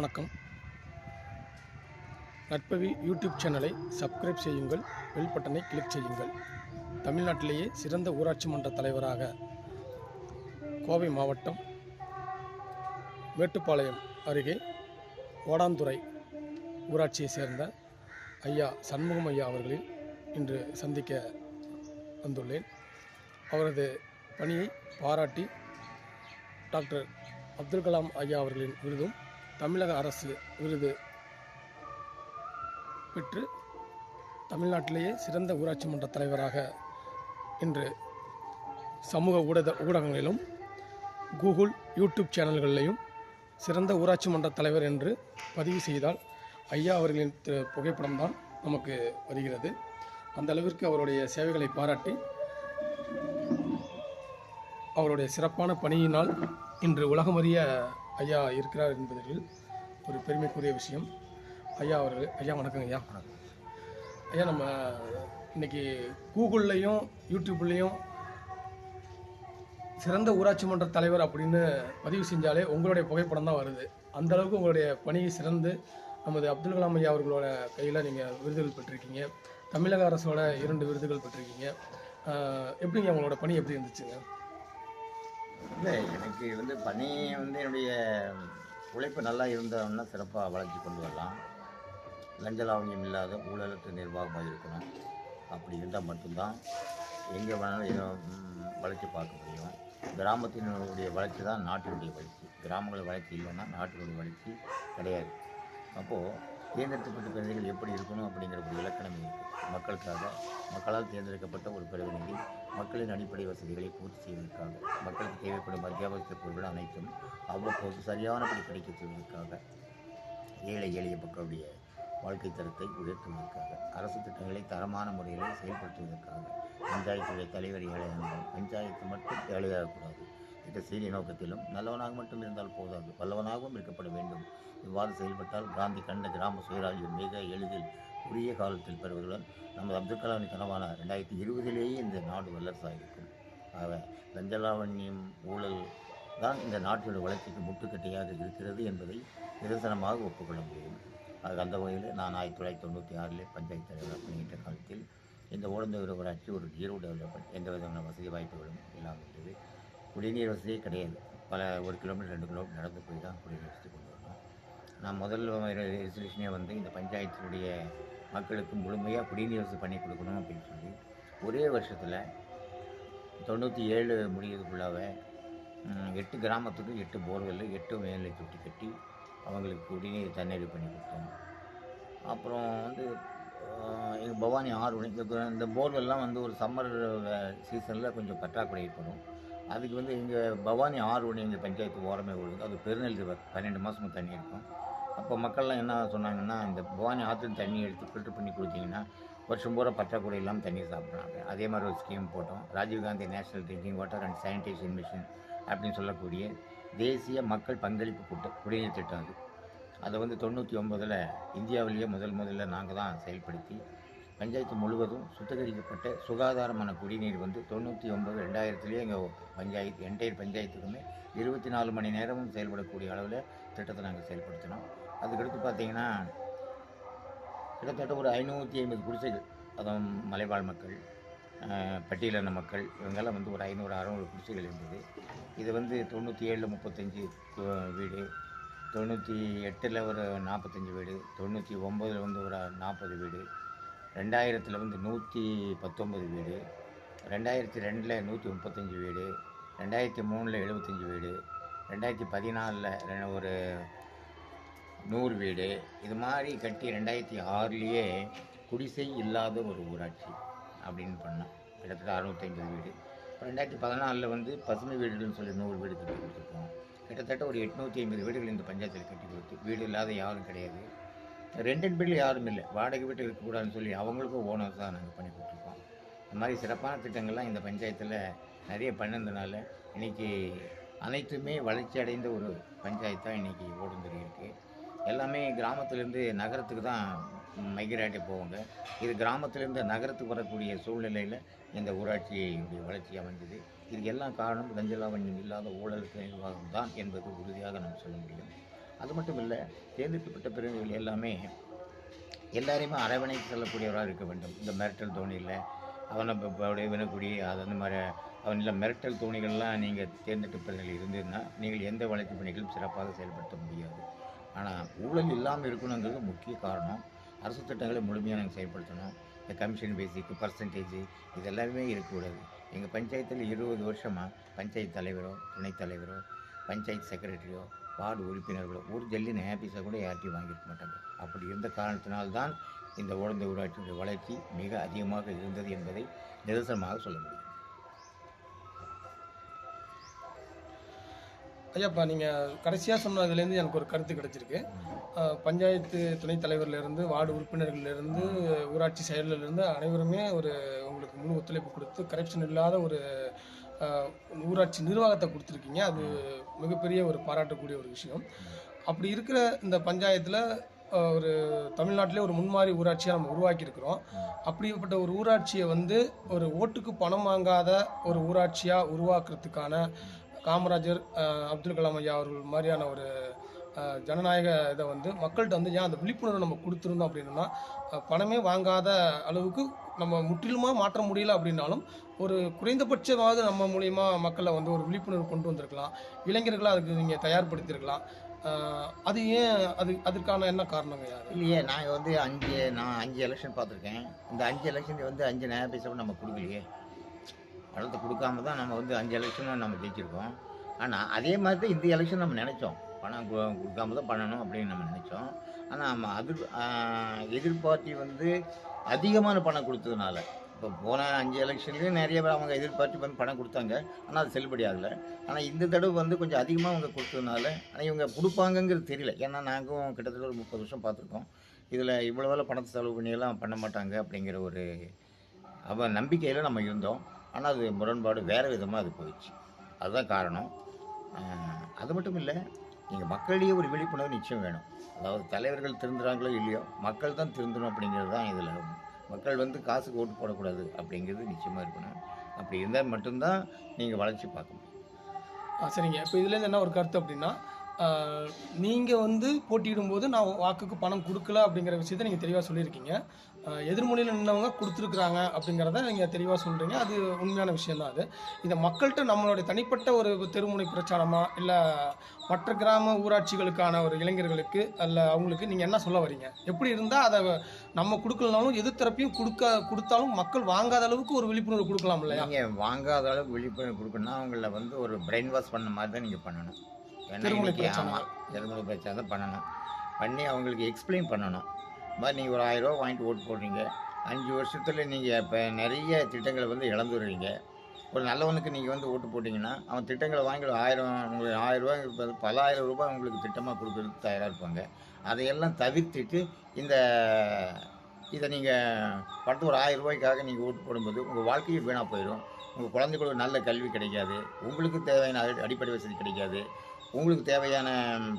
வணக்கம். நட்பவி யூடியூப் சேனலை சப்ஸ்கிரைப் செய்யுங்கள் பெல் பட்டனை கிளிக் செய்யுங்கள். தமிழ்நாட்டிலேயே சிறந்த ஊராட்சி மன்ற தலைவராக கோவை மாவட்டம் மேட்டுப்பாளையம் அருகே ஓடாந்துறை ஊராட்சியை சேர்ந்த ஐயா சண்முகம் ஐயா அவர்களை இன்று சந்திக்க வந்துள்ளேன். அவரது பணியை பாராட்டி டாக்டர் அப்துல் கலாம் ஐயா அவர்களின் விருதும் தமிழக அரசு விருது பெற்று தமிழ்நாட்டிலேயே சிறந்த ஊராட்சி மன்ற தலைவராக இன்று சமூக ஊடக ஊடகங்களிலும் கூகுள் யூடியூப் சேனல்களிலையும் சிறந்த ஊராட்சி மன்ற தலைவர் என்று பதிவு செய்தால் ஐயா அவர்களின் புகைப்படம் தான் நமக்கு வருகிறது. அந்த அளவிற்கு அவருடைய சேவைகளை பாராட்டி அவருடைய சிறப்பான பணியினால் இன்று உலகமறிய ஐயா இருக்கிறார் என்பதில் ஒரு பெருமைக்குரிய விஷயம். ஐயா அவர்கள் ஐயா வணக்கம் ஐயா. ஐயா நம்ம இன்னைக்கு கூகுள்லையும் யூடியூப்லேயும் சிறந்த ஊராட்சி மன்ற தலைவர் அப்படின்னு பதிவு செஞ்சாலே உங்களுடைய புகைப்படம் தான் வருது. அந்த அளவுக்கு உங்களுடைய பணியை சிறந்து நமது அப்துல் கலாம் ஐயா அவர்களோட கையில் நீங்கள் விருதுகள் பெற்றிருக்கீங்க. தமிழக அரசோட இரண்டு விருதுகள் பெற்றிருக்கீங்க. எப்படிங்க உங்களோட பணி எப்படி இருந்துச்சுங்க? இல்லை எனக்கு வந்து பணி வந்து என்னுடைய உழைப்பு நல்லா இருந்தோம்னா சிறப்பாக வளர்ச்சி கொண்டு வரலாம். லஞ்ச லாவணியம் இல்லாத ஊழலற்ற நிர்வாகமாக இருக்கணும். அப்படி இருந்தால் மட்டும்தான் எங்கே வேணாலும் வளர்ச்சி பார்க்க முடியும். கிராமத்தினுடைய வளர்ச்சி தான் நாட்டினுடைய வளர்ச்சி. கிராமங்கள் வளர்ச்சி இல்லைன்னா நாட்டினுடைய வளர்ச்சி கிடையாது. அப்போது தேர்ந்தெடுக்கப்பட்ட பிரதிகள் எப்படி இருக்கணும் அப்படிங்கிற ஒரு இலக்கணம் இருக்குது மக்களுக்காக மக்களால் தேர்ந்தெடுக்கப்பட்ட ஒரு பிரதிநிதி மக்களின் அடிப்படை வசதிகளை பூர்த்தி செய்வதற்காக மக்களுக்கு தேவைப்படும் அத்தியாவசிய பொருட்கள் அனைத்தும் அவ்வப்போது சரியானபடி கிடைக்கச் செய்வதற்காக ஏழை எளிய மக்களுடைய வாழ்க்கை தரத்தை உயர்த்துவதற்காக அரசு திட்டங்களை தரமான முறையில் செயல்படுத்துவதற்காக பஞ்சாயத்துடைய தலைவர் ஏழையானாலும் பஞ்சாயத்து மட்டும் ஏழையாகக்கூடாது. என்ற சீரிய நோக்கத்திலும் நல்லவனாக மட்டும் இருந்தால் போதாது. வல்லவனாகவும் இருக்கப்பட வேண்டும். இவ்வாறு செயல்பட்டால் காந்தி கண்ட கிராம சுயராஜ்யம் மிக எளிதில் உரிய காலத்தில் பெறுவதுடன் நமது அப்துல் கலாமின் கனவான ரெண்டாயிரத்தி இருபதிலேயே இந்த நாடு வல்லரசாகிருக்கும் ஆக லஞ்சலாவண்யம் ஊழல் தான் இந்த நாட்டினுடைய வளர்ச்சிக்கு முட்டுக்கட்டையாக இருக்கிறது என்பதை நிதர்சனமாக ஒப்புக்கொள்ள முடியும். அது அந்த வகையில் நான் ஆயிரத்தி தொள்ளாயிரத்தி தொண்ணூற்றி ஆறில் பஞ்சாயத்து தலைவர் பணியிட்ட காலத்தில் இந்த ஓடந்தூர் ஊராட்சி ஒரு ஜீரோ டெவலப்மெண்ட் எந்த விதமான வசதி வாய்ப்புகளும் இல்லாமல் இருந்தது. குடிநீர் வசதியே கிடையாது. பல ஒரு கிலோமீட்டர் ரெண்டு கிலோமீட்டர் நடந்து போய் தான் குடிநீர் வசதி கொண்டு வரணும் நான் முதல் ரெசல்யூஷனே வந்து இந்த பஞ்சாயத்தினுடைய மக்களுக்கு முழுமையாக குடிநீர் வசதி பண்ணி கொடுக்கணும் அப்படின்னு சொல்லி ஒரே வருஷத்தில் தொண்ணூற்றி ஏழு முடியறதுக்குள்ளாவே எட்டு கிராமத்துக்கு எட்டு போர்வெல் எட்டு மேலை தொட்டி கட்டி அவங்களுக்கு குடிநீர் தண்ணீர் பண்ணி கொடுத்தோம். அப்புறம் வந்து எங்கள் பவானி ஆறு இந்த இந்த போர்வெல்லாம் வந்து ஒரு சம்மர் சீசனில் கொஞ்சம் பற்றாக்குறை ஏற்படும். அதுக்கு வந்து இங்கே பவானி ஆறு ஒன்று எங்கள் பஞ்சாயத்து ஓரமே விழுது. அது பெருநெல் ரிவர் பன்னெண்டு மாதமும் தண்ணி இருக்கும். அப்போ மக்கள்லாம் என்ன சொன்னாங்கன்னா இந்த பவானி ஆற்று தண்ணி எடுத்து ஃபில்டர் பண்ணி கொடுத்தீங்கன்னா வருஷம் பூரா பற்றாக்குறை இல்லாமல் தண்ணி சாப்பிட்றாங்க. அதே மாதிரி ஒரு ஸ்கீம் போட்டோம். Rajiv Gandhi national drinking water and sanitation machine அப்படின்னு சொல்லக்கூடிய தேசிய மக்கள் பங்களிப்பு கூட்டம் குடிநீர் திட்டம் அது. அதை வந்து தொண்ணூற்றி ஒம்பதில் இந்தியாவிலேயே முதல் முதல்ல நாங்கள் தான் செயல்படுத்தி பஞ்சாயத்து முழுவதும் சுத்திகரிக்கப்பட்ட சுகாதாரமான குடிநீர் வந்து தொண்ணூற்றி ஒம்பது ரெண்டாயிரத்துலேயே எங்கள் பஞ்சாயத்து என்டையர் பஞ்சாயத்துக்குமே இருபத்தி நாலு மணி நேரமும் செயல்படக்கூடிய அளவில் திட்டத்தை நாங்கள் செயல்படுத்தினோம். அதுக்கடுத்து பார்த்தீங்கன்னா கிட்டத்தட்ட ஒரு ஐநூற்றி ஐம்பது குடிசைகள் அதுவும் மலைவாழ் மக்கள் பட்டியலின மக்கள் இவங்கெல்லாம் வந்து ஒரு ஐநூறு அறநூறு குடிசைகள் இருந்தது. இது வந்து தொண்ணூற்றி ஏழில் முப்பத்தஞ்சு வீடு. தொண்ணூற்றி எட்டில் ஒரு நாற்பத்தஞ்சு வீடு. தொண்ணூற்றி ஒம்பதில் வந்து ஒரு நாற்பது வீடு. ரெண்டாயிரத்தில் வந்து நூற்றி பத்தொம்பது வீடு. ரெண்டாயிரத்தி ரெண்டில் நூற்றி முப்பத்தஞ்சு வீடு. ரெண்டாயிரத்தி மூணில் எழுபத்தஞ்சு வீடு. ரெண்டாயிரத்தி பதினாலில் ஒரு நூறு வீடு. இது மாதிரி கட்டி ரெண்டாயிரத்தி ஆறுலேயே குடிசை இல்லாத ஒரு ஊராட்சி அப்படின்னு பண்ணோம் கிட்டத்தட்ட அறுநூத்தஞ்சு வீடு. இப்போ ரெண்டாயிரத்தி பதினாலில் வந்து பசுமை வீடுகள்னு சொல்லி நூறு வீடு கட்டி கொடுத்துருக்கோம். கிட்டத்தட்ட ஒரு எட்நூற்றி ஐம்பது வீடுகள் இந்த பஞ்சாயத்தில் கட்டி கொடுத்து வீடு இல்லாத யாரும் கிடையாது. ரெண்டன் வீட்டில் யாரும் இல்லை. வாடகை வீட்டில் இருக்கக்கூடாதுன்னு சொல்லி அவங்களுக்கும் ஓனர்ஸ் தான் நாங்கள் பண்ணி கொடுத்துருக்கோம். இந்த மாதிரி சிறப்பான திட்டங்கள்லாம் இந்த பஞ்சாயத்தில் நிறைய பண்ணதுனால இன்றைக்கி அனைத்துமே வளர்ச்சி அடைந்த ஒரு பஞ்சாயத்தாக இன்றைக்கி ஓடுந்துருக்கு இருக்குது எல்லாமே கிராமத்துலேருந்து நகரத்துக்கு தான் மைக்ரேட்டே போவாங்க. இது கிராமத்திலேருந்து நகரத்துக்கு வரக்கூடிய சூழ்நிலையில் இந்த ஊராட்சியுடைய வளர்ச்சி அமைஞ்சது. இதுக்கு எல்லாம் காரணம் லஞ்சலாவண்யம் இல்லாத ஊழல் நிர்வாகம் தான் என்பது உறுதியாக நாம் சொல்ல முடியும். அது மட்டும் இல்லை தேர்ந்தெடுக்கப்பட்ட பிரிவுகள் எல்லாமே எல்லாரையுமே அரவணைக்கு செல்லக்கூடியவராக இருக்க வேண்டும். இந்த மிரட்டல் தோணியில் அவனை இப்போ அப்படியே வினக்குடி அது அந்த மாதிரி அவனில் மிரட்டல் தோணிகள்லாம் நீங்கள் தேர்ந்தெடுப்பதில் இருந்ததுன்னா நீங்கள் எந்த வளர்ச்சி பணிகளும் சிறப்பாக செயல்படுத்த முடியாது. ஆனால் ஊழல் இல்லாமல் இருக்கணுங்கிறது முக்கிய காரணம். அரசு திட்டங்களை முழுமையாக நாங்கள் செயல்படுத்தணும். இந்த கமிஷன் பேசிக்கு பர்சன்டேஜ் இது எல்லாமே இருக்கக்கூடாது. எங்கள் பஞ்சாயத்தில் இருபது வருஷமாக பஞ்சாயத்து தலைவரோ துணைத் தலைவரோ பஞ்சாயத்து செக்ரட்டரியோ வார்டு உறுப்பினர்களோ ஒரு ஜல்லின் ஹேப்பீஸை கூட யார்ட்டையும் வாங்கியிருக்க மாட்டாங்க. அப்படி இருந்த காரணத்தினால்தான் இந்த உழந்த ஊராட்சியுடைய வளர்ச்சி மிக அதிகமாக இருந்தது என்பதை நிதர்சனமாக சொல்ல முடியும். ஐயாப்பா நீங்கள் கடைசியாக சொன்னதுலேருந்து எனக்கு ஒரு கருத்து கிடச்சிருக்கு. பஞ்சாயத்து துணைத் தலைவர்லேருந்து வார்டு உறுப்பினர்கள்லேருந்து ஊராட்சி செயலர்லேருந்து அனைவருமே ஒரு உங்களுக்கு முழு ஒத்துழைப்பு கொடுத்து கரப்ஷன் இல்லாத ஒரு ஊராட்சி நிர்வாகத்தை கொடுத்துருக்கீங்க. அது மிகப்பெரிய ஒரு பாராட்டக்கூடிய ஒரு விஷயம். அப்படி இருக்கிற இந்த பஞ்சாயத்தில் ஒரு தமிழ்நாட்டிலே ஒரு முன்மாதிரி ஊராட்சியாக நம்ம உருவாக்கியிருக்கிறோம். அப்படிப்பட்ட ஒரு ஊராட்சியை வந்து ஒரு ஓட்டுக்கு பணம் வாங்காத ஒரு ஊராட்சியாக உருவாக்குறதுக்கான காமராஜர் அப்துல் கலாம் ஐயா அவர்கள் மாதிரியான ஒரு ஜனநாயக இதை வந்து மக்கள்கிட்ட வந்து ஏன் அந்த விழிப்புணர்வு நம்ம கொடுத்துருந்தோம் அப்படின்னா பணமே வாங்காத அளவுக்கு நம்ம முற்றிலுமாக மாற்ற முடியல அப்படின்னாலும் ஒரு குறைந்தபட்சமாவது நம்ம மூலயமா மக்களை வந்து ஒரு விழிப்புணர்வு கொண்டு வந்திருக்கலாம். இளைஞர்களை அதுக்கு நீங்கள் தயார்படுத்தியிருக்கலாம். அது ஏன் அது அதற்கான என்ன காரணங்க இல்லையே நான் வந்து அஞ்சு நான் அஞ்சு எலெக்ஷன் பார்த்துருக்கேன். இந்த அஞ்சு எலெக்ஷன் வந்து அஞ்சு நயா பைசா நம்ம கொடுக்கலையே. பணத்தை கொடுக்காம தான் நம்ம வந்து அஞ்சு எலெக்ஷனும் நம்ம ஜெயிச்சிருக்கோம். ஆனால் அதே மாதிரி தான் இந்த எலெக்ஷன் நம்ம நினச்சோம். பணம் கொடுக்காம தான் பண்ணணும் அப்படின்னு நம்ம நினச்சோம். ஆனால் நம்ம அது எதிர்பார்த்தி வந்து அதிகமான பணம் கொடுத்ததுனால இப்போ போன அஞ்சு எலெக்ஷன்லேயும் நிறைய பேர் அவங்க எதிர்பார்த்து வந்து பணம் கொடுத்தாங்க. ஆனால் அது செல்லுபடி ஆகலை. ஆனால் இந்த தடவை வந்து கொஞ்சம் அதிகமாக அவங்க கொடுத்ததுனால ஆனால் இவங்க கொடுப்பாங்கங்கிறது தெரியல. ஏன்னா நாங்களும் கிட்டத்தட்ட ஒரு முப்பது வருஷம் பார்த்துருக்கோம். இதில் இவ்வளோ வேலை பணத்தை செலவு பண்ணியெல்லாம் பண்ண மாட்டாங்க அப்படிங்கிற ஒரு அவ நம்பிக்கையில் நம்ம இருந்தோம். ஆனால் அது முரண்பாடு வேறு விதமாக அது போயிடுச்சு. அதுதான் காரணம். அது மட்டும் இல்லை நீங்கள் மக்களிடையே ஒரு விழிப்புணர்வு நிச்சயம் வேணும். அதாவது தலைவர்கள் திருந்துறாங்களோ இல்லையோ மக்கள் தான் திருந்தணும் அப்படிங்கிறது தான் இதில். மக்கள் வந்து காசுக்கு ஓட்டு போடக்கூடாது அப்படிங்கிறது நிச்சயமாக இருக்கணும். அப்படி இருந்தால் மட்டும்தான் நீங்கள் வளர்ச்சி பார்க்க முடியும். சரிங்க. இப்போ இதுலேருந்து என்ன ஒரு கருத்து அப்படின்னா நீங்கள் வந்து போட்டியிடும்போது நான் வாக்குக்கு பணம் கொடுக்கல அப்படிங்கிற விஷயத்தை நீங்கள் தெளிவாக சொல்லியிருக்கீங்க. எதிர்மொழியில் நின்றவங்க கொடுத்துருக்குறாங்க அப்படிங்கிறத நீங்கள் தெளிவாக சொல்கிறீங்க அது உண்மையான விஷயம்தான் அது. இந்த மக்கள்கிட்ட நம்மளுடைய தனிப்பட்ட ஒரு தெருமுனை பிரச்சாரமா இல்லை மற்ற கிராம ஊராட்சிகளுக்கான ஒரு இளைஞர்களுக்கு அல்ல அவங்களுக்கு நீங்கள் என்ன சொல்ல வரீங்க? எப்படி இருந்தால் அதை நம்ம கொடுக்கலனாலும் எதிர்த்தரப்பையும் கொடுக்க கொடுத்தாலும் மக்கள் வாங்காத அளவுக்கு ஒரு விழிப்புணர்வு கொடுக்கலாம் இல்லையா? நீங்கள் வாங்காத அளவுக்கு விழிப்புணர்வு கொடுக்கணும்னா அவங்கள வந்து ஒரு பிரெயின் வாஷ் பண்ண மாதிரி தான் நீங்கள் பண்ணணும். ஏன்னா இன்னைக்கு. ஆமாம் திருமண பிரச்சனை தான் பண்ணணும். பண்ணி அவங்களுக்கு எக்ஸ்பிளைன் பண்ணணும். இந்த மாதிரி நீங்கள் ஒரு ஆயிரம் ரூபா வாங்கிட்டு ஓட்டு போடுறீங்க. அஞ்சு வருஷத்தில் நீங்கள் இப்போ நிறைய திட்டங்களை வந்து இழந்துடுறீங்க. ஒரு நல்லவனுக்கு நீங்கள் வந்து ஓட்டு போட்டிங்கன்னா அவன் திட்டங்களை வாங்கி ஆயிரம் உங்களுக்கு ஆயிரம் ரூபாய் இருப்பது பல ஆயிரம் ரூபாய் உங்களுக்கு திட்டமாக கொடுக்கறதுக்கு தயாராக இருப்பாங்க. அதையெல்லாம் தவிர்த்துட்டு இந்த இதை நீங்கள் படத்து ஒரு ஆயிரம் ரூபாய்க்காக நீங்கள் ஓட்டு போடும்போது உங்கள் வாழ்க்கையும் வீணாக போயிடும் உங்கள் குழந்தைகளுக்கு நல்ல கல்வி கிடைக்காது. உங்களுக்கு தேவையான அடி- அடிப்படை வசதி கிடைக்காது. உங்களுக்கு தேவையான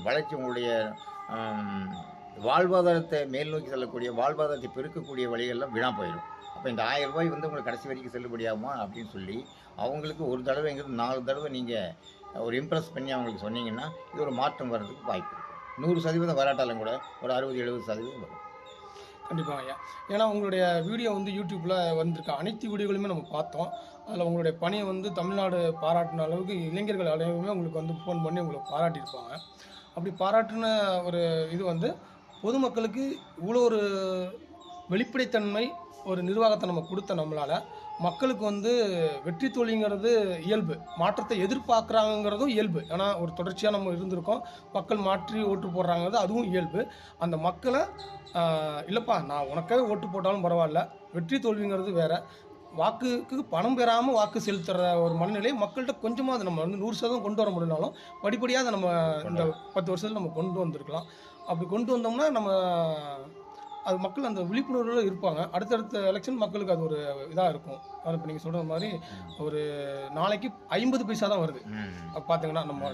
வளர்ச்சி உங்களுடைய வாழ்வாதாரத்தை மேல் நோக்கி செல்லக்கூடிய வாழ்வாதாரத்தை பெருக்கக்கூடிய வழிகள்லாம் வீணாக போயிடும். அப்போ இந்த ஆயிரம் ரூபாய் வந்து உங்களுக்கு கடைசி வரைக்கும் செல்லுபடியாகுமா அப்படின்னு சொல்லி அவங்களுக்கு ஒரு தடவைங்கிறது நாலு தடவை நீங்கள் ஒரு இம்ப்ரெஸ் பண்ணி அவங்களுக்கு சொன்னீங்கன்னா இது ஒரு மாற்றம் வர்றதுக்கு வாய்ப்பு இருக்கும் நூறு சதவீதம் வராட்டாலும் கூட ஒரு அறுபது எழுபது சதவீதம் வரும். கண்டிப்பாக ஐயா. ஏன்னா உங்களுடைய வீடியோ வந்து யூடியூப்பில் வந்திருக்க. அனைத்து வீடியோகளுமே நம்ம பார்த்தோம். அதில் உங்களுடைய பணியை வந்து தமிழ்நாடு பாராட்டின அளவுக்கு இளைஞர்கள் அனைவருமே உங்களுக்கு வந்து ஃபோன் பண்ணி உங்களை பாராட்டியிருப்பாங்க. அப்படி பாராட்டின ஒரு இது வந்து பொதுமக்களுக்கு இவ்வளோ ஒரு வெளிப்படைத்தன்மை ஒரு நிர்வாகத்தை நம்ம கொடுத்த நம்மளால் மக்களுக்கு வந்து வெற்றி தோல்விங்கிறது இயல்பு. மாற்றத்தை எதிர்பார்க்குறாங்கிறதும் இயல்பு. ஏன்னா ஒரு தொடர்ச்சியாக நம்ம இருந்திருக்கோம். மக்கள் மாற்றி ஓட்டு போடுறாங்கிறது அதுவும் இயல்பு. அந்த மக்களை இல்லைப்பா நான் உனக்காக ஓட்டு போட்டாலும் பரவாயில்ல. வெற்றி தோல்விங்கிறது வேற. வாக்குக்கு பணம் பெறாமல் வாக்கு செலுத்துற ஒரு மனநிலை மக்கள்கிட்ட கொஞ்சமாக அதை நம்ம வந்து நூறு சதவீதம் கொண்டு வர முடியலனாலும் படிப்படியாக அதை நம்ம இந்த பத்து வருஷத்தில் நம்ம கொண்டு வந்திருக்கலாம். அப்படி கொண்டு வந்தோம்னா நம்ம அது மக்கள் அந்த விழிப்புணர்வில் இருப்பாங்க. அடுத்தடுத்த எலெக்ஷன் மக்களுக்கு அது ஒரு இதாக இருக்கும். அது இப்போ நீங்கள் சொல்கிற மாதிரி ஒரு நாளைக்கு ஐம்பது பைசா தான் வருது. பார்த்தீங்கன்னா நம்ம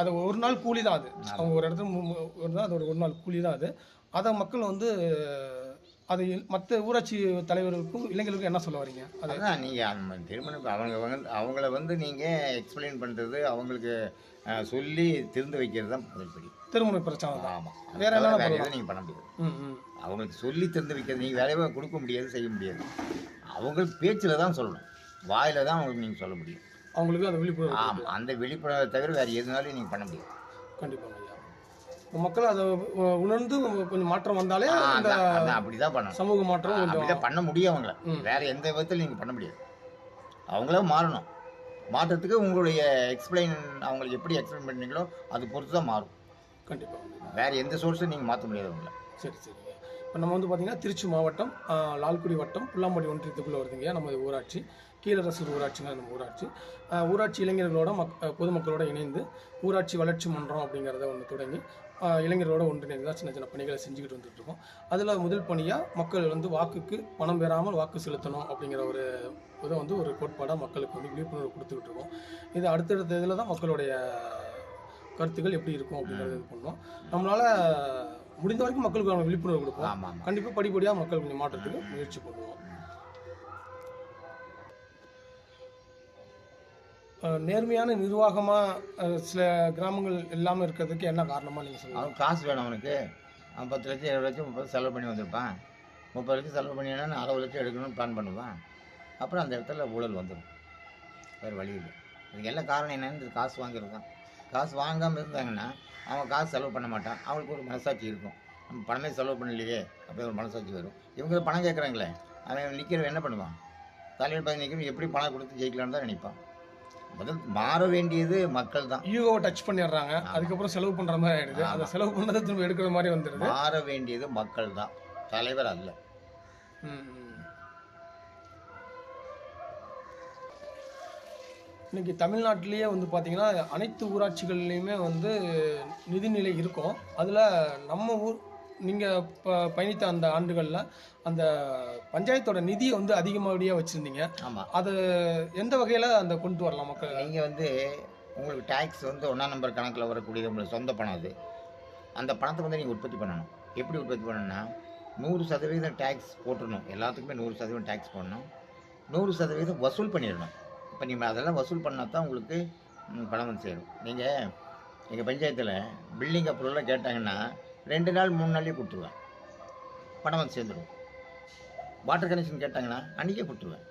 அது ஒரு நாள் கூலி தான் அது. அவங்க ஒரு இடத்துல ஒரு நாள் அது ஒரு ஒரு நாள் கூலி தான் அது. அதை மக்கள் வந்து அதை மற்ற ஊராட்சி தலைவர்களுக்கும் இளைஞர்களுக்கும் என்ன சொல்ல வரீங்க? அது அதான் நீங்கள் திருமணம் அவங்க அவங்கள வந்து நீங்கள் எக்ஸ்பிளைன் பண்ணுறது அவங்களுக்கு சொல்லி திருந்து வைக்கிறது தான் முதல் படி. திருமுறை பிரச்சனை தான். ஆமாம் வேற என்னென்ன வேற? எதுவும் நீங்கள் பண்ண முடியாது. ம் ம். அவங்களுக்கு சொல்லி தந்து வைக்கிறது நீங்கள் வேலையை கொடுக்க முடியாது செய்ய முடியாது. அவங்க பேச்சில் தான் சொல்லணும். வாயில தான் அவங்களுக்கு நீங்கள் சொல்ல முடியும். அவங்களுக்கு அந்த விழிப்புணர்வு ஆமாம் அந்த விழிப்புணர்வை தவிர வேறு எதுனாலும் நீங்கள் பண்ண முடியாது. கண்டிப்பாங்க ஐயா. மக்கள் அதை உணர்ந்து கொஞ்சம் மாற்றம் வந்தாலே ஆ, இந்த அதான் அப்படி தான் பண்ணணும். சமூக மாற்றம் கொஞ்சம் அப்படிதான் பண்ண முடியும் அவங்கள. வேற எந்த விதத்தில் நீங்கள் பண்ண முடியாது. அவங்களே மாறணும். மாற்றத்துக்கு உங்களுடைய எக்ஸ்பிளைன் அவங்களுக்கு எப்படி எக்ஸ்பிளைன் பண்ணீங்களோ அது பொறுத்து தான் மாறும். கண்டிப்பாக வேற எந்த சோர்ஸும் நீங்கள் மாற்ற முடியாது அவங்கள சரி. சரிங்க இப்போ நம்ம வந்து பார்த்தீங்கன்னா திருச்சி மாவட்டம் லால்குடி வட்டம் புல்லாம்படி ஒன்றியத்துக்குள்ளே வருதுங்க. நமது ஊராட்சி. கீழரசூர் ஊராட்சிங்க நம்ம ஊராட்சி. ஊராட்சி இளைஞர்களோட மக் பொதுமக்களோட இணைந்து ஊராட்சி வளர்ச்சி மன்றம் அப்படிங்கிறத ஒன்று தொடங்கி இளைஞர்களோட ஒன்றிணைந்து தான் சின்ன சின்ன பணிகளை செஞ்சுக்கிட்டு வந்துட்டு இருக்கோம் அதில் முதல் பணியாக மக்கள் வந்து வாக்குக்கு பணம் பெறாமல் வாக்கு செலுத்தணும் அப்படிங்கிற ஒரு இதை வந்து ஒரு கோட்பாடாக மக்களுக்கு வந்து விழிப்புணர்வு கொடுத்துக்கிட்டு இருக்கோம் இது அடுத்தடுத்த இதில் தான் மக்களுடைய கருத்துக்கள் எப்படி இருக்கும் அப்படிங்கிறது இது பண்ணோம். நம்மளால முடிந்த வரைக்கும் மக்களுக்கு விழிப்புணர்வு கொடுப்போம். கண்டிப்பாக படிப்படியாக மக்கள் கொஞ்சம் மாற்றத்துக்கு முயற்சி பண்ணுவோம். நேர்மையான நிர்வாகமாக சில கிராமங்கள் இல்லாமல் இருக்கிறதுக்கு என்ன காரணமாக நீங்கள் சொல்லுங்கள் அவன் காசு வேணும் அவனுக்கு. அவன் பத்து லட்சம் இருபது லட்சம் முப்பது செலவு பண்ணி வந்திருப்பான். முப்பது லட்சம் செலவு பண்ணினா நான் அறுபது லட்சம் எடுக்கணும்னு பிளான் பண்ணுவான். அப்புறம் அந்த இடத்துல ஊழல் வந்துடும் வேறு வழி இல்லை. இதுக்கு எல்லாம் காரணம் என்னன்னு காசு வாங்குறது தான் காசு வாங்காமல் இருந்தாங்கன்னா அவன் காசு செலவு பண்ண மாட்டான். அவனுக்கு ஒரு மனசாட்சி இருக்கும். நம்ம பணமே செலவு பண்ணலையே அப்படி ஒரு மனசாட்சி வரும். இவங்க பணம் கேட்குறாங்களே அவன் நிற்கிறவன் என்ன பண்ணுவான்? தலைவர் பதவி நிற்கிறவன் எப்படி பணம் கொடுத்து ஜெயிக்கலாம்னு தான் நினைப்பான். முதல் மாற வேண்டியது மக்கள் தான். ஈகோவை டச் பண்ணிடுறாங்க. அதுக்கப்புறம் செலவு பண்ணுற மாதிரி ஆயிடுது. அதை செலவு பண்ணதை திரும்ப எடுக்கிற மாதிரி வந்துடுது. மாற வேண்டியது மக்கள் தான். தலைவர் அல்ல. இன்னைக்கு தமிழ்நாட்டிலேயே வந்து பார்த்தீங்கன்னா அனைத்து ஊராட்சிகள்லையுமே வந்து நிதிநிலை இருக்கும். அதில் நம்ம ஊர் நீங்கள் ப பயணித்த அந்த ஆண்டுகளில் அந்த பஞ்சாயத்தோட நிதியை வந்து அதிகமாகடியாக வச்சுருந்தீங்க. ஆமாம் அது எந்த வகையில் அந்த கொண்டு வரலாம் மக்கள்? நீங்கள் வந்து உங்களுக்கு டேக்ஸ் வந்து ஒன்றாம் நம்பர் கணக்கில் வரக்கூடியது உங்களுக்கு சொந்த பணம் அது. அந்த பணத்தை வந்து நீங்கள் உற்பத்தி பண்ணணும். எப்படி உற்பத்தி பண்ணணும்னா நூறு சதவீதம் டேக்ஸ் போட்டுடணும் எல்லாத்துக்குமே நூறு சதவீதம் டேக்ஸ் போடணும். நூறு சதவீதம் வசூல் பண்ணிடணும். இப்போ நீங்கள் அதெல்லாம் வசூல் பண்ணால் தான் உங்களுக்கு பணம் வந்து சேரும். நீங்கள் எங்கள் பஞ்சாயத்தில் பில்டிங் அப்ரூவலாக கேட்டாங்கன்னா ரெண்டு நாள் மூணு நாள்லேயே கொடுத்துருவேன். பணம் வந்து சேர்ந்துடும் வாட்டர் கனெக்ஷன் கேட்டாங்கன்னா அன்றைக்கே கொடுத்துருவேன்.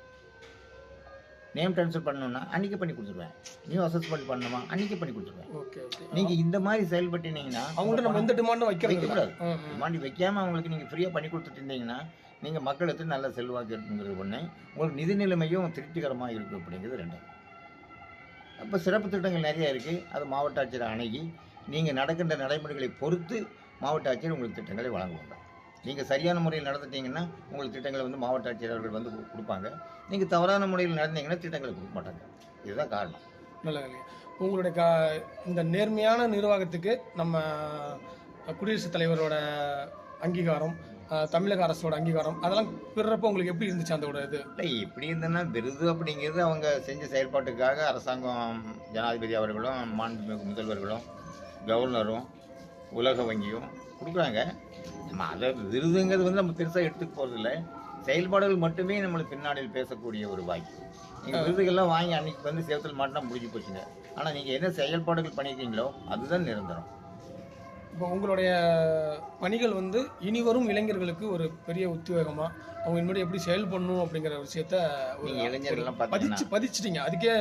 நேம் ட்ரான்ஸ்ஃபர் பண்ணணும்னா அன்றைக்கி பண்ணி கொடுத்துருவேன். நியூ அசஸ்மெண்ட் பண்ணணுமா அன்றைக்கி பண்ணி கொடுத்துருவேன். Okay okay. நீங்கள் இந்த மாதிரி செயல்பட்டீங்கன்னா அவங்கள்ட்ட நம்ம எந்த டிமாண்டும் இல்லை. வைக்கக்கூடாது. டிமாண்ட் வைக்காமல் அவங்களுக்கு நீங்கள் ஃப்ரீயாக பண்ணி கொடுத்துட்டு இருந்தீங்கன்னா நீங்கள் மக்களுக்கு நல்ல செல்வாக்கு இருக்குங்கிறது ஒன்று உங்களுக்கு நிதி நிலைமையும் திருப்திகரமாக இருக்கும் அப்படிங்கிறது ரெண்டு. அப்போ சிறப்பு திட்டங்கள் நிறைய இருக்குது அது மாவட்ட ஆட்சியரை அணுகி நீங்கள் நடக்கின்ற நடைமுறைகளை பொறுத்து மாவட்ட ஆட்சியர் உங்களுக்கு திட்டங்களை வழங்குவாங்க. நீங்கள் சரியான முறையில் நடந்துட்டீங்கன்னா உங்களுக்கு திட்டங்களை வந்து மாவட்ட ஆட்சியர் அவர்கள் வந்து கொடுப்பாங்க. நீங்கள் தவறான முறையில் நடந்தீங்கன்னா திட்டங்களை கொடுக்க மாட்டாங்க. இதுதான் காரணம். நல்ல உங்களுடைய கா இந்த நேர்மையான நிர்வாகத்துக்கு நம்ம குடியரசுத் தலைவரோட அங்கீகாரம் தமிழக அரசோட அங்கீகாரம் அதெல்லாம் பெறுறப்ப உங்களுக்கு எப்படி இருந்துச்சு அதோட இது? இல்லை எப்படி இருந்ததுன்னா விருது அப்படிங்கிறது அவங்க செஞ்ச செயல்பாட்டுக்காக அரசாங்கம் ஜனாதிபதி அவர்களும் மாண்புமிகு முதல்வர்களும் கவர்னரும் உலக வங்கியும் கொடுக்குறாங்க. நம்ம அதை விருதுங்கிறது வந்து நம்ம பெருசாக எடுத்துக்க போகிறதில்ல செயல்பாடுகள் மட்டுமே நம்மளுக்கு பின்னாடியில் பேசக்கூடிய ஒரு வாய்ப்பு. நீங்கள் விருதுகள்லாம் வாங்கி அன்னைக்கு வந்து சேவத்தில் மாட்டினா முடிஞ்சு போச்சுங்க. ஆனால் நீங்கள் என்ன செயல்பாடுகள் பண்ணியிருக்கீங்களோ அதுதான் நிரந்தரம். இப்போ உங்களுடைய பணிகள் வந்து இனி வரும் இளைஞர்களுக்கு ஒரு பெரிய உத்வேகமாக அவங்க இனிமேல் எப்படி செயல்படணும் அப்படிங்கிற விஷயத்த ஒரு இளைஞர்கள்லாம் பதிச்சு பதிச்சிட்டீங்க. அதுக்கே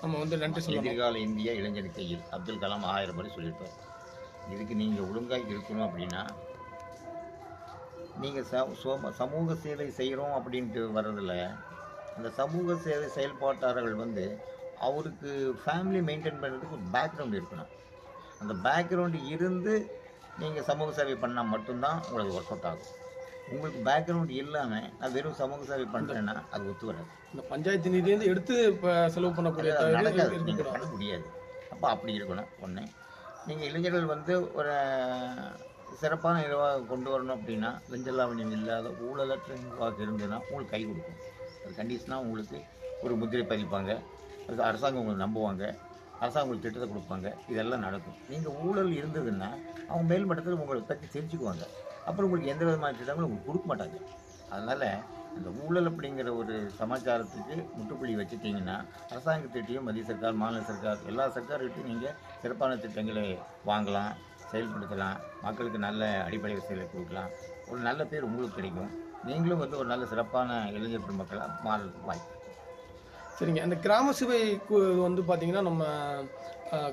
நம்ம வந்து நன்றி சொல்லணும். எதிர்கால இந்தியா இளைஞர் கையில் அப்துல் கலாம் ஆயிரம் முறை சொல்லியிருப்பார். இதுக்கு நீங்கள் ஒழுங்காக இருக்கணும் அப்படின்னா நீங்கள் ச சோம- சமூக சேவை செய்கிறோம் அப்படின்ட்டு வர்றதில்ல அந்த சமூக சேவை செயல்பாட்டாளர்கள் வந்து அவருக்கு ஃபேமிலி மெயின்டைன் பண்ணுறதுக்கு ஒரு பேக்ரவுண்ட் இருக்கணும். அந்த பேக்ரவுண்டு இருந்து நீங்கள் சமூக சேவை பண்ணால் மட்டும்தான் உங்களுக்கு ஒர்க் அவுட் ஆகும். உங்களுக்கு பேக்ரவுண்ட் இல்லாமல் நான் வெறும் சமூக சேவை பண்ணுறேன்னா அது ஒத்து வராது. இந்த பஞ்சாயத்து நிதியிலேருந்து எடுத்து இப்போ செலவு பண்ணக்கூடிய நடக்காது. நீங்கள் பண்ண முடியாது. அப்போ அப்படி இருக்கணும். ஒன்று நீங்கள் இளைஞர்கள் வந்து ஒரு சிறப்பான நிர்வாகம் கொண்டு வரணும் அப்படின்னா லஞ்சலாவணியம் இல்லாத ஊழலற்ற நிர்வாகம் இருந்ததுன்னா உங்களுக்கு கை கொடுக்கும். அது கண்டிஷனாக உங்களுக்கு ஒரு முத்திரை பதிப்பாங்க. அது அரசாங்கம் உங்களை நம்புவாங்க. அரசாங்கம் உங்களுக்கு திட்டத்தை கொடுப்பாங்க. இதெல்லாம் நடக்கும். நீங்கள் ஊழல் இருந்ததுன்னா அவங்க மேல்மட்டத்தில் உங்களை பற்றி தெரிஞ்சுக்குவாங்க. அப்புறம் உங்களுக்கு எந்த விதமான திட்டங்களும் உங்களுக்கு கொடுக்க மாட்டாங்க. அதனால் அந்த ஊழல் அப்படிங்கிற ஒரு சமாச்சாரத்துக்கு முற்றுப்புள்ளி வச்சுட்டிங்கன்னா அரசாங்கத்திட்டையும் மத்திய சர்க்கார் மாநில சர்க்கார் எல்லா சர்க்கார்கிட்டையும் நீங்கள் சிறப்பான திட்டங்களை வாங்கலாம் செயல்படுத்தலாம் மக்களுக்கு நல்ல அடிப்படை வசதிகளை கொடுக்கலாம். ஒரு நல்ல பேர் உங்களுக்கு கிடைக்கும். நீங்களும் வந்து ஒரு நல்ல சிறப்பான இளைஞர் பெருமக்களாக மாறதுக்கு வாய்ப்பு சரிங்க. அந்த கிராம சபை வந்து பார்த்திங்கன்னா நம்ம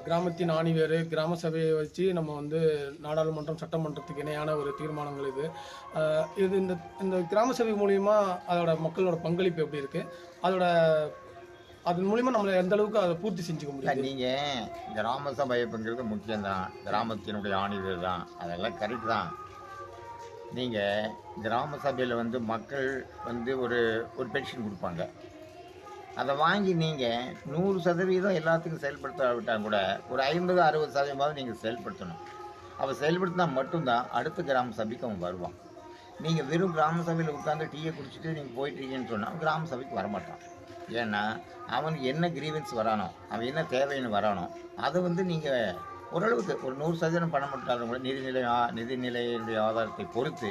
கிராமத்தின் ஆணிவேறு கிராம சபையை வச்சு நம்ம வந்து நாடாளுமன்றம் சட்டமன்றத்துக்கு இணையான ஒரு தீர்மானங்கள் இது. இது இந்த இந்த கிராம சபை மூலிமா அதோட மக்களோட பங்களிப்பு எப்படி இருக்குது அதோட அதன் மூலிமா நம்மளை எந்த அளவுக்கு அதை பூர்த்தி செஞ்சுக்க முடியும் நீங்கள் கிராம சபை அப்படிங்கிறது முக்கியம்தான். கிராமத்தினுடைய ஆணிவேர் தான். அதெல்லாம் கரெக்ட் தான். நீங்கள் கிராம சபையில் வந்து மக்கள் வந்து ஒரு ஒரு பென்ஷன் கொடுப்பாங்க. அதை வாங்கி நீங்கள் நூறு சதவீதம் எல்லாத்துக்கும் செயல்படுத்தாவிட்டால் கூட ஒரு ஐம்பது அறுபது சதவீதமாவது நீங்கள் செயல்படுத்தணும். அவள் செயல்படுத்தினா மட்டும்தான் அடுத்த கிராம சபைக்கு அவன் வருவான். நீங்கள் வெறும் கிராம சபையில் உட்காந்து டீயை குடிச்சிட்டு நீங்கள் போயிட்டுருக்கீங்கன்னு சொன்னால் கிராம சபைக்கு வரமாட்டான். ஏன்னா அவனுக்கு என்ன கிரீவன்ஸ் வரானோ அவன் என்ன தேவைன்னு வரானோ அதை வந்து நீங்கள் ஓரளவுக்கு ஒரு நூறு சதவீதம் பணம் மட்டும் கூட நிதிநிலை நிதிநிலையினுடைய ஆதாரத்தை பொறுத்து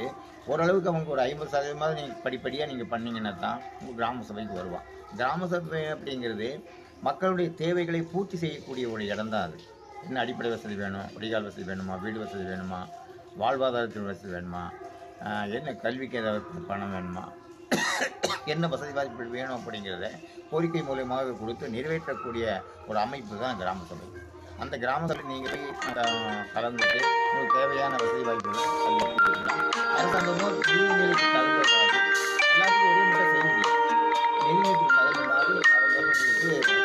ஓரளவுக்கு அவங்க ஒரு ஐம்பது சதவீதமாவது நீங்கள் படிப்படியாக நீங்கள் பண்ணீங்கன்னா தான் உங்கள் கிராம சபைக்கு வருவான். கிராம சபை அப்படிங்கிறது மக்களுடைய தேவைகளை பூர்த்தி செய்யக்கூடிய ஒரு இடம் தான் அது. என்ன அடிப்படை வசதி வேணும் வடிகால் வசதி வேணுமா வீடு வசதி வேணுமா வாழ்வாதாரத்தின் வசதி வேணுமா என்ன கல்விக்கு ஏதாவது பணம் வேணுமா என்ன வசதி வாய்ப்புகள் வேணும் அப்படிங்கிறத கோரிக்கை மூலயமாக கொடுத்து நிறைவேற்றக்கூடிய ஒரு அமைப்பு தான் கிராம சபை. அந்த கிராமத்தில் நீங்கள் கலந்துட்டு உங்களுக்கு தேவையான வசதி வாய்ப்புகள் அரசாங்கமும் நீர்நிலைக்கு தகுந்தவாறு எல்லாத்துக்கும் ஒரே முறை செஞ்சு நீர்நிலைக்கு தகுந்த மாதிரி அவங்க உங்களுக்கு